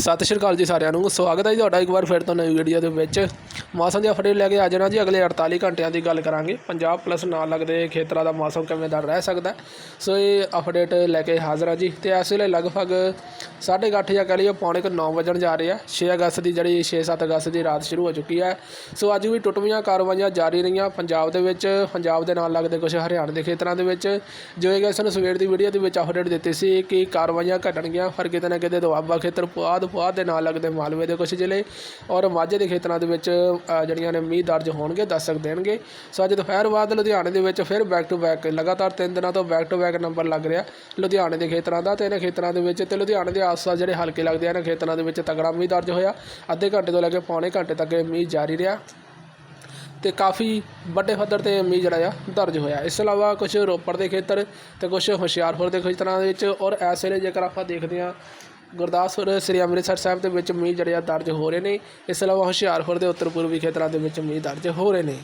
ਸਤਿ ਸ਼੍ਰੀ ਅਕਾਲ ਜੀ ਸਾਰਿਆਂ ਨੂੰ। ਸਵਾਗਤ ਹੈ ਜੀ ਤੁਹਾਡਾ ਇੱਕ ਵਾਰ ਫਿਰ ਤੋਂ ਨਵੀਂ ਵੀਡੀਓ ਦੇ ਵਿੱਚ। ਮੌਸਮ ਦੀ ਅਪਡੇਟ ਲੈ ਕੇ ਆ ਜਾਣਾ ਜੀ ਅਗਲੇ 48 ਘੰਟਿਆਂ ਦੀ ਗੱਲ ਕਰਾਂਗੇ। ਪੰਜਾਬ ਪਲੱਸ ਨਾਲ ਲੱਗਦੇ ਖੇਤਰਾਂ ਦਾ ਮੌਸਮ ਕਿਵੇਂ ਦਾ ਰਹਿ ਸਕਦਾ ਸੋ ਇਹ ਅਪਡੇਟ ਲੈ ਕੇ ਹਾਜ਼ਰ ਹਾਂ ਜੀ। ਤੇ ਇਸ ਵੇਲੇ ਲਗਭਗ 8:30 ਜਾਂ ਕਹਿ ਲਈਏ ਪੌਣੇ ਕੁ 9 ਵਜਣ ਜਾ ਰਹੇ ਆ। 6 ਅਗਸਤ ਦੀ ਜਿਹੜੀ 6-7 ਅਗਸਤ ਦੀ ਰਾਤ ਸ਼ੁਰੂ ਹੋ ਚੁੱਕੀ ਹੈ। ਸੋ ਅੱਜ ਵੀ ਟੁੱਟਵੀਆਂ ਕਾਰਵਾਈਆਂ ਜਾਰੀ ਰਹੀਆਂ ਪੰਜਾਬ ਦੇ ਵਿੱਚ। ਪੰਜਾਬ ਦੇ ਨਾਲ ਲੱਗਦੇ ਕੁਝ ਹਰਿਆਣਾ ਦੇ ਖੇਤਰਾਂ ਦੇ ਵਿੱਚ। ਜੋ ਇਹ ਸਾਨੂੰ ਸਵੇਰ ਦੀ ਵੀਡੀਓ ਦੇ ਵਿੱਚ ਅਪਡੇਟ ਦਿੱਤੀ ਸੀ ਕਿ ਕਾਰਵਾਈਆਂ ਘਟਣਗੀਆਂ। ਪਰ ਕਿਤੇ ਨਾ ਕਿਤੇ ਦੁਆਬਾ ਖੇਤਰ, ਪੁਆਧ ਪੁਆਧ ਦੇ ਨਾਲ ਲੱਗਦੇ ਮਾਲਵੇ ਦੇ ਕੁਝ ਜ਼ਿਲ੍ਹੇ। ਔਰ ਮਾਝੇ ਦੇ ਖੇਤਰਾਂ ਦੇ ਵਿੱਚ ਜਿਹੜੀਆਂ ਨੇ ਮੀਂਹ ਦਰਜ ਹੋਣਗੇ ਦਸਤਕ ਦੇਣਗੇ। ਸੋ ਅੱਜ ਦੁਪਹਿਰ ਬਾਅਦ ਲੁਧਿਆਣੇ ਦੇ ਵਿੱਚ ਫਿਰ ਬੈਕ ਟੂ ਬੈਕ ਲਗਾਤਾਰ ਤਿੰਨ ਦਿਨਾਂ ਤੋਂ ਬੈਕ ਟੂ ਬੈਕ ਨੰਬਰ ਲੱਗ ਰਿਹਾ ਲੁਧਿਆਣੇ ਦੇ ਖੇਤਰਾਂ ਦਾ ਤੇ ਇਹਨਾਂ ਖੇਤਰਾਂ ਦੇ ਵਿੱਚ ਤੇ ਲੁਧਿਆਣੇ ਦੇ ਆਸ-ਪਾਸ ਜਿਹੜੇ ਹਲਕੇ ਲੱਗਦੇ ਆ, ਇਹਨਾਂ ਖੇਤਰਾਂ ਦੇ ਵਿੱਚ ਤਗੜਾ ਮੀਂਹ ਦਰਜ ਹੋਇਆ। ਅੱਧੇ ਘੰਟੇ ਤੋਂ ਲੈ ਕੇ ਪੌਣੇ ਘੰਟੇ ਤੱਕ ਇਹ ਮੀਂਹ ਜਾਰੀ ਰਿਹਾ। ਤੇ ਕਾਫੀ ਵੱਡੇ ਪੱਧਰ ਤੇ ਮੀਂਹ ਜਿਹੜਾ ਆ, ਦਰਜ ਹੋਇਆ। ਇਸ ਤੋਂ ਇਲਾਵਾ ਕੁਝ ਰੋਪੜ ਦੇ ਖੇਤਰ ਤੇ ਕੁਝ ਹੁਸ਼ਿਆਰਪੁਰ ਦੇ ਖੇਤਰਾਂ ਦੇ ਵਿੱਚ ਔਰ ਇਸ ਵੇਲੇ ਜੇਕਰ ਆਪਾਂ ਦੇਖਦੇ ਹਾਂ ਗੁਰਦਾਸਪੁਰ ਸ੍ਰੀ ਅੰਮ੍ਰਿਤਸਰ ਸਾਹਿਬ ਦੇ ਵਿੱਚ ਮੀਂਹ ਜਿਹੜੇ ਆ ਦਰਜ ਹੋ ਰਹੇ ਨੇ। ਇਸ ਤੋਂ ਇਲਾਵਾ ਹੁਸ਼ਿਆਰਪੁਰ ਦੇ ਉੱਤਰ ਪੂਰਬੀ ਖੇਤਰਾਂ ਦੇ ਵਿੱਚ ਮੀਂਹ ਦਰਜ ਹੋ ਰਹੇ ਨੇ।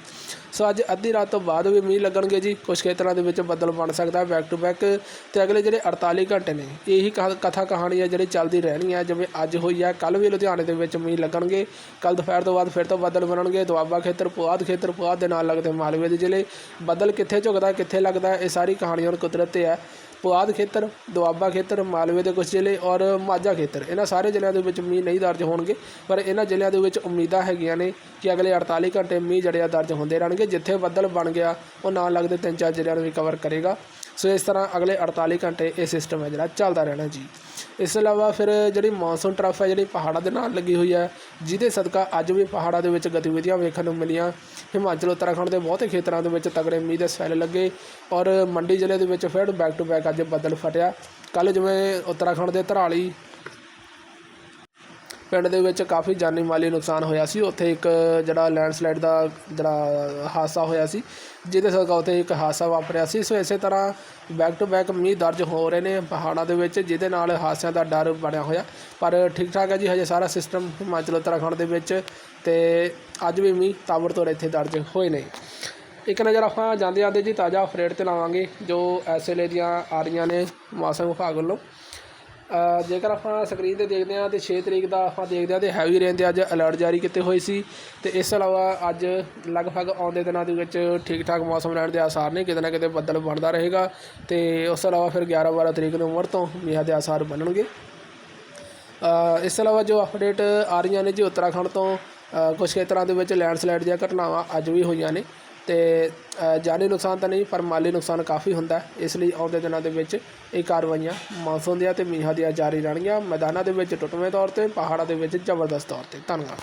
ਸੋ ਅੱਜ ਅੱਧੀ ਰਾਤ ਤੋਂ ਬਾਅਦ ਵੀ ਮੀਂਹ ਲੱਗਣਗੇ ਜੀ। ਕੁਝ ਖੇਤਰਾਂ ਦੇ ਵਿੱਚ ਬੱਦਲ ਬਣ ਸਕਦਾ ਬੈਕ ਟੂ ਬੈਕ ਤੇ ਅਗਲੇ ਜਿਹੜੇ 48 ਘੰਟੇ ਨੇ, ਇਹੀ ਕਥ- ਕਥਾ ਕਹਾਣੀ ਹੈ ਜਿਹੜੀ ਚੱਲਦੀ ਰਹਿਣੀ ਹੈ ਜਿਵੇਂ ਅੱਜ ਹੋਈ ਹੈ ਕੱਲ ਵੀ ਲੁਧਿਆਣੇ ਦੇ ਵਿੱਚ ਮੀਂਹ ਲੱਗਣਗੇ। ਕੱਲ ਦੁਪਹਿਰ ਤੋਂ ਬਾਅਦ ਫਿਰ ਤੋਂ ਬੱਦਲ ਬਣਨਗੇ। ਦੁਆਬਾ ਖੇਤਰ, ਪੁਆਧ ਖੇਤਰ, ਪੁਆਧ ਦੇ ਨਾਲ ਲੱਗਦੇ ਮਾਲਵੇ ਦੇ ਜ਼ਿਲ੍ਹੇ। ਬੱਦਲ ਕਿੱਥੇ ਝੁਕਦਾ, ਕਿੱਥੇ ਲੱਗਦਾ, ਇਹ ਸਾਰੀ ਕਹਾਣੀ ਹੁਣ ਕੁਦਰਤ ਤੇ ਹੈ ਪੁਆਧ ਖੇਤਰ, ਦੁਆਬਾ ਖੇਤਰ, ਮਾਲਵੇ ਦੇ ਕੁਝ ਜ਼ਿਲ੍ਹੇ ਔਰ ਮਾਝਾ ਖੇਤਰ। ਇਹਨਾਂ ਸਾਰੇ ਜ਼ਿਲ੍ਹਿਆਂ ਦੇ ਵਿੱਚ ਮੀਂਹ ਨਹੀਂ ਦਰਜ ਹੋਣਗੇ, ਪਰ ਇਹਨਾਂ ਜ਼ਿਲ੍ਹਿਆਂ ਦੇ ਵਿੱਚ ਉਮੀਦਾਂ ਹੈਗੀਆਂ ਨੇ ਕਿ ਅਗਲੇ 48 ਘੰਟੇ ਮੀਂਹ ਜਿਹੜੇ ਆ ਦਰਜ ਹੁੰਦੇ ਰਹਿਣਗੇ। ਜਿੱਥੇ ਬੱਦਲ ਬਣ ਗਿਆ, ਉਹ ਨਾਲ ਲੱਗਦੇ ਤਿੰਨ ਚਾਰ ਜ਼ਿਲ੍ਹਿਆਂ ਨੂੰ ਵੀ ਕਵਰ ਕਰੇਗਾ। ਸੋ ਇਸ ਤਰ੍ਹਾਂ ਅਗਲੇ 48 ਘੰਟੇ ਇਹ ਸਿਸਟਮ ਹੈ ਜਿਹੜਾ ਚੱਲਦਾ ਰਹਿਣਾ ਜੀ। ਇਸ ਤੋਂ ਇਲਾਵਾ ਫਿਰ ਜਿਹੜੀ ਮੌਨਸੂਨ ਟਰਫ ਹੈ, ਜਿਹੜੀ ਪਹਾੜਾਂ ਦੇ ਨਾਲ ਲੱਗੀ ਹੋਈ ਹੈ, ਜਿਹਦੇ ਸਦਕਾ ਅੱਜ ਵੀ ਪਹਾੜਾਂ ਦੇ ਵਿੱਚ ਗਤੀਵਿਧੀਆਂ ਵੇਖਣ ਨੂੰ ਮਿਲੀਆਂ। ਹਿਮਾਚਲ, ਉੱਤਰਾਖੰਡ ਦੇ ਬਹੁਤੇ ਖੇਤਰਾਂ ਦੇ ਵਿੱਚ ਤਗੜੇ ਮੀਂਹ ਦੇ ਸੈੱਲ ਲੱਗੇ ਔਰ ਮੰਡੀ ਜ਼ਿਲ੍ਹੇ ਦੇ ਵਿੱਚ ਫਿਰ ਬੈਕ ਟੂ ਬੈਕ ਅੱਜ ਬੱਦਲ ਫਟਿਆ। ਕੱਲ ਜਿਵੇਂ ਉੱਤਰਾਖੰਡ ਦੇ ਧਰਾਲੀ ਪਿੰਡ ਦੇ ਵਿੱਚ ਕਾਫੀ ਜਾਨੀ ਮਾਲੀ ਨੁਕਸਾਨ ਹੋਇਆ ਸੀ। ਉੱਥੇ ਇੱਕ ਜਿਹੜਾ ਲੈਂਡਸਲਾਈਡ ਦਾ ਜਿਹੜਾ ਹਾਦਸਾ ਹੋਇਆ ਸੀ, ਜਿਹਦੇ ਸਦਕਾ ਉੱਥੇ ਇੱਕ ਹਾਦਸਾ ਵਾਪਰਿਆ ਸੀ। ਸੋ ਇਸੇ ਤਰ੍ਹਾਂ ਬੈਕ ਟੂ ਬੈਕ ਮੀਂਹ ਦਰਜ ਹੋ ਰਹੇ ਨੇ ਪਹਾੜਾਂ ਦੇ ਵਿੱਚ, ਜਿਹਦੇ ਨਾਲ ਹਾਦਸਿਆਂ ਦਾ ਡਰ ਬਣਿਆ ਹੋਇਆ। ਪਰ ਠੀਕ ਠਾਕ ਹੈ ਜੀ, ਹਜੇ ਸਾਰਾ ਸਿਸਟਮ ਹਿਮਾਚਲ, ਉੱਤਰਾਖੰਡ ਦੇ ਵਿੱਚ ਤੇ ਅੱਜ ਵੀ ਮੀਂਹ ਤਾਬੜਤੋੜ ਇੱਥੇ ਦਰਜ ਹੋਏ ਨੇ। ਇੱਕ ਨਜ਼ਰ ਆਪਾਂ ਜਾਂਦੇ ਜਾਂਦੇ ਜੀ ਤਾਜ਼ਾ ਅਪਡੇਟ ਤੇ ਲਾਵਾਂਗੇ, ਜੋ ਇਸ ਵੇਲੇ ਦੀਆਂ ਆ ਰਹੀਆਂ ਨੇ ਮੌਸਮ ਵਿਭਾਗ ਵੱਲੋਂ। ਜੇਕਰ ਆਪਾਂ ਸਕਰੀਨ ਤੇ ਦੇਖਦੇ ਹਾਂ ਤੇ 6 ਤਰੀਕ ਦਾ ਆਪਾਂ ਦੇਖਦੇ ਹਾਂ ਤੇ ਹੈਵੀ ਰੇਨ ਦੇ ਅੱਜ ਅਲਰਟ ਜਾਰੀ ਕੀਤੇ ਹੋਏ ਸੀ ਤੇ ਇਸ ਤੋਂ ਇਲਾਵਾ ਅੱਜ ਲਗਭਗ ਆਉਂਦੇ ਦਿਨਾਂ ਦੇ ਵਿੱਚ ਠੀਕ ਠਾਕ ਮੌਸਮ ਰਹਿਣ ਦੇ ਆਸਾਰ ਨੇ ਕਿਤੇ ਨਾ ਕਿਤੇ ਬੱਦਲ ਬਣਦਾ ਰਹੇਗਾ ਤੇ ਉਸ ਤੋਂ ਇਲਾਵਾ ਫਿਰ 11 12 ਤਰੀਕ ਨੂੰ ਮੁੜ ਤੋਂ ਮੀਂਹਾਂ ਦੇ ਆਸਾਰ ਬਣਨਗੇ। ਇਸ ਤੋਂ ਇਲਾਵਾ ਜੋ ਅਪਡੇਟ ਆ ਰਹੀਆਂ ਨੇ ਜੀ ਉੱਤਰਾਖੰਡ ਤੋਂ ਅ, ਕੁਝ ਖੇਤਰਾਂ ਦੇ ਵਿੱਚ ਲੈਂਡਸਲਾਈਡ ਦੀਆਂ ਘਟਨਾਵਾਂ ਅੱਜ ਵੀ ਹੋਈਆਂ ਨੇ। ਤੇ ਜਾਨੀ ਨੁਕਸਾਨ ਤਾਂ ਨਹੀਂ, ਪਰ ਮਾਲੀ ਨੁਕਸਾਨ ਕਾਫੀ ਹੁੰਦਾ ਇਸ ਲਈ ਆਉਂਦੇ ਦਿਨਾਂ ਦੇ ਵਿੱਚ ਇਹ ਕਾਰਵਾਈਆਂ ਮੌਸਮ ਦੀਆਂ ਤੇ ਮੀਂਹਾਂ ਦੀਆਂ ਜਾਰੀ ਰਹਿਣਗੀਆਂ। ਮੈਦਾਨਾਂ ਦੇ ਵਿੱਚ ਟੁੱਟਵੇਂ ਤੌਰ ਤੇ, ਪਹਾੜਾਂ ਦੇ ਵਿੱਚ ਜ਼ਬਰਦਸਤ ਤੌਰ ਤੇ। ਧੰਨਵਾਦ।